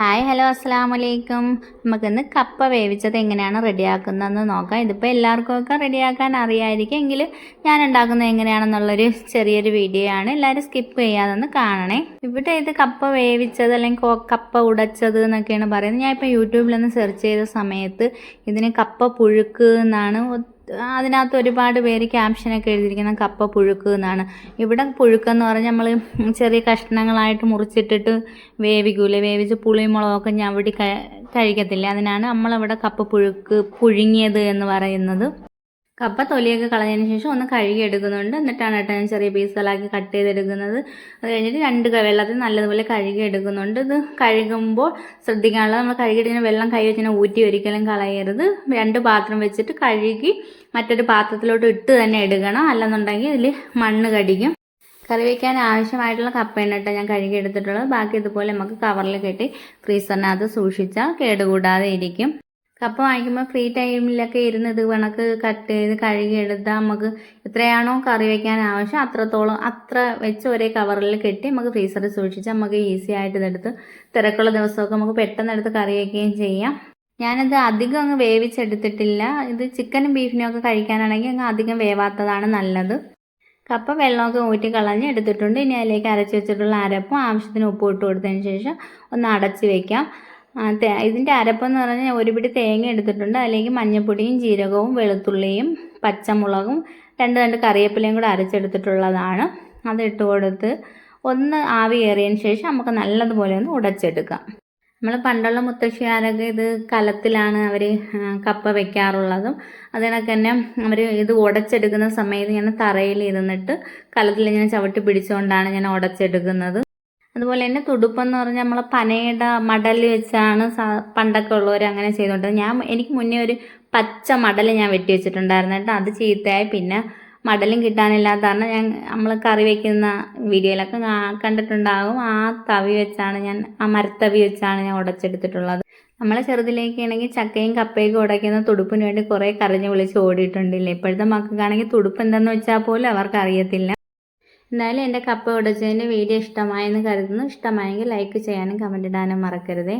Hi hello അസ്സാം വലൈക്കും നമുക്കിന്ന് കപ്പ വേവിച്ചത് എങ്ങനെയാണ് റെഡിയാക്കുന്നതെന്ന് നോക്കാം. ഇതിപ്പോൾ എല്ലാവർക്കും ഒക്കെ റെഡിയാക്കാൻ അറിയായിരിക്കും. എങ്കിൽ ഞാൻ ഉണ്ടാക്കുന്നത് എങ്ങനെയാണെന്നുള്ളൊരു ചെറിയൊരു വീഡിയോ ആണ്. എല്ലാവരും സ്കിപ്പ് ചെയ്യാതെന്ന് കാണണേ. ഇവിടെ ഇത് കപ്പ വേവിച്ചത് അല്ലെങ്കിൽ കപ്പ ഉടച്ചത് എന്നൊക്കെയാണ് പറയുന്നത്. ഞാൻ ഇപ്പോൾ യൂട്യൂബിലൊന്ന് സെർച്ച് ചെയ്ത സമയത്ത് ഇതിന് കപ്പ പുഴുക്ക് എന്നാണ് അതിനകത്ത് ഒരുപാട് പേര് ക്യാപ്ഷനൊക്കെ എഴുതിയിരിക്കുന്ന കപ്പ പുഴുക്ക് എന്നാണ്. ഇവിടെ പുഴുക്കെന്ന് പറഞ്ഞാൽ നമ്മൾ ചെറിയ കഷ്ണങ്ങളായിട്ട് മുറിച്ചിട്ടിട്ട് വേവിക്കൂലേ? വേവിച്ച് പുളിയും മുളകൊക്കെ ഞവടി കഴിക്കത്തില്ല? അതിനാണ് നമ്മളവിടെ കപ്പ പുഴുക്ക് പുഴുങ്ങിയത് എന്ന് പറയുന്നത്. കപ്പ തൊലിയൊക്കെ കളഞ്ഞതിന് ശേഷം ഒന്ന് കഴുകി എടുക്കുന്നുണ്ട്. എന്നിട്ടാണ് കേട്ടോ ഞാൻ ചെറിയ പീസുകളാക്കി കട്ട് ചെയ്തെടുക്കുന്നത്. അത് കഴിഞ്ഞിട്ട് രണ്ട് വെള്ളത്തിൽ നല്ലതുപോലെ കഴുകി എടുക്കുന്നുണ്ട്. ഇത് കഴുകുമ്പോൾ ശ്രദ്ധിക്കാനുള്ളത് നമ്മൾ കഴുകിയിട്ട് വെള്ളം കൈ വെച്ചിങ്ങനെ ഊറ്റി ഒരിക്കലും കളയരുത്. രണ്ട് പാത്രം വെച്ചിട്ട് കഴുകി മറ്റൊരു പാത്രത്തിലോട്ട് ഇട്ട് തന്നെ എടുക്കണം. അല്ലെന്നുണ്ടെങ്കിൽ ഇതിൽ മണ്ണ് കടിക്കും. കറി വയ്ക്കാൻ ആവശ്യമായിട്ടുള്ള കപ്പയാണ് കേട്ടോ ഞാൻ കഴുകി എടുത്തിട്ടുള്ളത്. ബാക്കി ഇതുപോലെ നമുക്ക് കവറിൽ കെട്ടി ഫ്രീസറിനകത്ത് സൂക്ഷിച്ചാൽ കേടുകൂടാതെ ഇരിക്കും. കപ്പ വാങ്ങിക്കുമ്പോൾ ഫ്രീ ടൈമിലൊക്കെ ഇരുന്ന് ഇത് കണക്ക് കട്ട് ചെയ്ത് കഴുകി എടുത്താൽ നമുക്ക് എത്രയാണോ കറി വയ്ക്കാൻ ആവശ്യം അത്രത്തോളം അത്ര വെച്ച് ഒരേ കവറിൽ കെട്ടി നമുക്ക് ഫ്രീസറിൽ സൂക്ഷിച്ച് നമുക്ക് ഈസി ആയിട്ട് ഇതെടുത്ത് തിരക്കുള്ള ദിവസമൊക്കെ നമുക്ക് പെട്ടെന്ന് എടുത്ത് കറി വയ്ക്കുകയും ചെയ്യാം. ഞാനത് അധികം അങ്ങ് വേവിച്ചെടുത്തിട്ടില്ല. ഇത് ചിക്കനും ബീഫിനും ഒക്കെ കഴിക്കാനാണെങ്കിൽ അങ്ങ് അധികം വേവാത്തതാണ് നല്ലത്. കപ്പ വെള്ളമൊക്കെ ഊറ്റി കളഞ്ഞ് എടുത്തിട്ടുണ്ട്. ഇനി അതിലേക്ക് അരച്ച് വെച്ചിട്ടുള്ള അരപ്പും ആവശ്യത്തിന് ഉപ്പ് ഇട്ട് കൊടുത്തതിന് ശേഷം ഒന്ന് അടച്ച് വെക്കാം. തേ- ഇതിന്റെ അരപ്പെന്ന് പറഞ്ഞാൽ ഒരു പിടി തേങ്ങ എടുത്തിട്ടുണ്ട്. അല്ലെങ്കിൽ മഞ്ഞൾപ്പൊടിയും ജീരകവും വെളുത്തുള്ളിയും പച്ചമുളകും രണ്ട് രണ്ട് കറിവേപ്പിലയും കൂടെ അരച്ചെടുത്തിട്ടുള്ളതാണ്. അത് ഇട്ട് കൊടുത്ത് ഒന്ന് ആവി ഏറിയതിന് ശേഷം നമുക്ക് നല്ലതുപോലെ ഒന്ന് ഉടച്ചെടുക്കാം. നമ്മൾ പണ്ടുള്ള മുത്തശ്ശിമാരൊക്കെ ഇത് കലത്തിലാണ് അവർ കപ്പ വെക്കാറുള്ളതും. അതിനൊക്കെ തന്നെ അവർ ഇത് ഉടച്ചെടുക്കുന്ന സമയത്ത് ഇങ്ങനെ തറയിൽ ഇരുന്നിട്ട് കലത്തിൽ ഇങ്ങനെ ചവിട്ടി പിടിച്ചുകൊണ്ടാണ് ഞാൻ ഉടച്ചെടുക്കുന്നത്. അതുപോലെ തന്നെ തുടുപ്പെന്ന് പറഞ്ഞാൽ നമ്മളെ പനയുടെ മടൽ വെച്ചാണ് പണ്ടൊക്കെ ഉള്ളവർ അങ്ങനെ ചെയ്തുകൊണ്ടത് ഞാൻ എനിക്ക് മുന്നേ ഒരു പച്ച മടൽ ഞാൻ വെട്ടി വെച്ചിട്ടുണ്ടായിരുന്നു കേട്ടോ. അത് ചീത്തയായി. പിന്നെ മടലും കിട്ടാനില്ലാത്ത കാരണം ഞാൻ നമ്മൾ കറി വെക്കുന്ന വീഡിയോയിലൊക്കെ കണ്ടിട്ടുണ്ടാകും. ആ തവി വെച്ചാണ് ഞാൻ ആ മരത്തവി വെച്ചാണ് ഞാൻ ഉടച്ചെടുത്തിട്ടുള്ളത്. നമ്മളെ ചെറുതിലേക്കാണെങ്കിൽ ചക്കയും കപ്പയൊക്കെ ഉടയ്ക്കുന്ന തുടുപ്പിന് വേണ്ടി കുറേ കറിഞ്ഞ് വിളിച്ച് ഓടിയിട്ടുണ്ടല്ലേ? ഇപ്പോഴത്തെ മക്കൾക്കാണെങ്കിൽ തുടുപ്പ് എന്തെന്ന് വെച്ചാൽ പോലും അവർക്ക് അറിയത്തില്ല എന്തായാലും എന്റെ കപ്പ ഉടച്ചതിന്റെ വീഡിയോ ഇഷ്ടമായെന്ന് കരുതുന്നു. ഇഷ്ടമായെങ്കിൽ ലൈക്ക് ചെയ്യാനും കമന്റ് ഇടാനും മറക്കരുതേ.